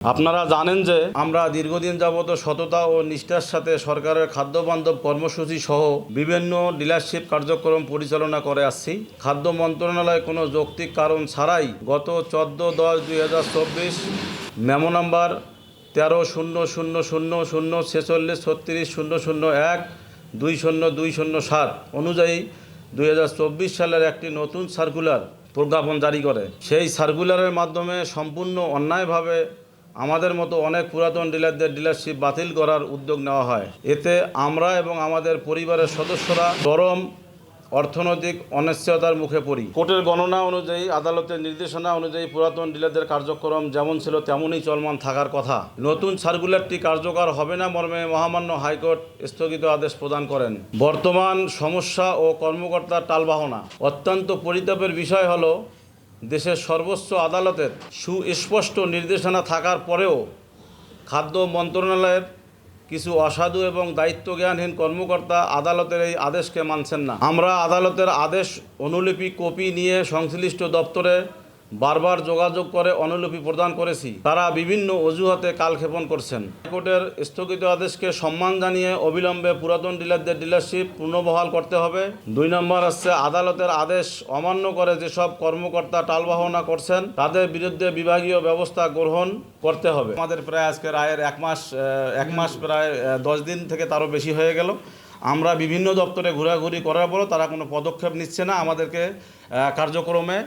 আপনারা জানেন যে আমরা দীর্ঘদিন যাবত সততা ও নিষ্ঠার সাথে সরকারের খাদ্য বান্ধব কর্মসূচি সহ বিভিন্ন ডিলারশিপ কার্যক্রম পরিচালনা করে আসছি। খাদ্য মন্ত্রণালয় কোনো যৌক্তিক কারণ ছাড়াই গত চোদ্দ দশ দুই হাজার চব্বিশ মেমো নাম্বার তেরো শূন্য শূন্য শূন্য শূন্য ছেচল্লিশ ছত্রিশ শূন্য শূন্য এক দুই শূন্য দুই শূন্য সাত অনুযায়ী দুই হাজার চব্বিশ সালের একটি নতুন সার্কুলার প্রজ্ঞাপন জারি করে। সেই সার্কুলারের মাধ্যমে সম্পূর্ণ অন্যায়ভাবে আমাদের মতো অনেক পুরাতন ডিলারদের ডিলারশিপ বাতিল করার উদ্যোগ নেওয়া হয়। এতে আমরা এবং আমাদের পরিবারের সদস্যরা চরম অর্থনৈতিক অনিশ্চয়তার মুখে পড়ি। কোর্টের গণনা অনুযায়ী, আদালতের নির্দেশনা অনুযায়ী পুরাতন ডিলারদের কার্যক্রম যেমন ছিল তেমনই চলমান থাকার কথা। নতুন সার্কুলারটি কার্যকর হবে না মর্মে মহামান্য হাইকোর্ট স্থগিত আদেশ প্রদান করেন। বর্তমান সমস্যা ও কর্মকর্তার টালবাহনা। অত্যন্ত পরিতাপের বিষয় হলো দেশের সর্বোচ্চ আদালতের সুস্পষ্ট নির্দেশনা থাকার পরেও খাদ্য মন্ত্রণালয়ের কিছু অসাধু এবং দায়িত্বজ্ঞানহীন কর্মকর্তা আদালতের এই আদেশকে মানছেন না। আমরা আদালতের আদেশ অনুলিপি কপি নিয়ে সংশ্লিষ্ট দপ্তরে বারবার যোগাযোগ করে অনুলিপি প্রদান করেছি। তারা বিভিন্ন অজুহাতে কালক্ষেপণ করছেন। হাইকোর্টের স্থগিত আদেশকে সম্মান জানিয়ে অবিলম্বে পুরাতন ডিলারদের ডিলারশিপ পুনর্বহাল করতে হবে। দুই নম্বর হচ্ছে আদালতের আদেশ অমান্য করে যেসব কর্মকর্তা টালবাহনা করছেন, তাদের বিরুদ্ধে বিভাগীয় ব্যবস্থা গ্রহণ করতে হবে। আমাদের প্রায় আজকে রায়ের এক মাস এক মাস প্রায় দশ দিন থেকে তারও বেশি হয়ে গেল। আমরা বিভিন্ন দপ্তরে ঘোরাঘুরি করার পরও তারা কোনো পদক্ষেপ নিচ্ছে না আমাদেরকে কার্যক্রমে।